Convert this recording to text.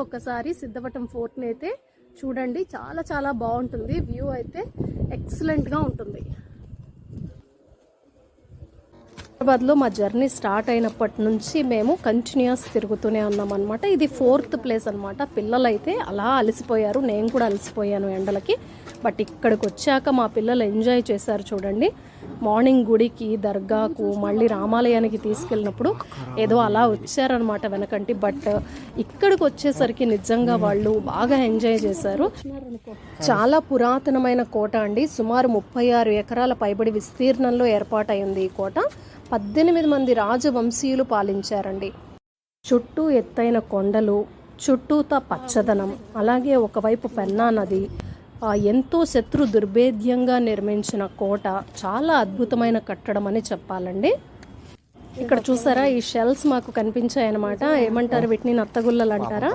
ఒకసారి సిద్ధవటం ఫోర్ట్ని అయితే చూడండి. చాలా చాలా బాగుంటుంది. వ్యూ అయితే ఎక్సలెంట్గా ఉంటుంది. హైదరాబాద్లో మా జర్నీ స్టార్ట్ అయినప్పటి నుంచి మేము కంటిన్యూస్ తిరుగుతూనే ఉన్నాం అనమాట ఇది ఫోర్త్ ప్లేస్ అనమాట పిల్లలు అయితే అలా అలసిపోయారు. నేను కూడా అలసిపోయాను ఎండలకి. బట్ ఇక్కడికి వచ్చాక మా పిల్లలు ఎంజాయ్ చేశారు చూడండి. మార్నింగ్ గుడికి దర్గాకు మళ్ళీ రామాలయానికి తీసుకెళ్ళినప్పుడు ఏదో అలా వచ్చారనమాట వెనకంటి. బట్ ఇక్కడికి వచ్చేసరికి నిజంగా వాళ్ళు బాగా ఎంజాయ్ చేశారు. చాలా పురాతనమైన కోట అండి. సుమారు ముప్పై ఆరు ఎకరాల పైబడి విస్తీర్ణంలో ఏర్పాటైంది ఈ కోట. పద్దెనిమిది మంది రాజవంశీయులు పాలించారండి. చుట్టూ ఎత్తైన కొండలు చుట్టూతా పచ్చదనం అలాగే ఒకవైపు పెన్నా నది ఎంతో శత్రు దుర్భేద్యంగా నిర్మించిన కోట చాలా అద్భుతమైన కట్టడం అని చెప్పాలండి. ఇక్కడ చూసారా? ఈ షెల్స్ మాకు కనిపించాయన్నమాట. ఏమంటారు వీటిని? నత్తగుల్లలు అంటారా?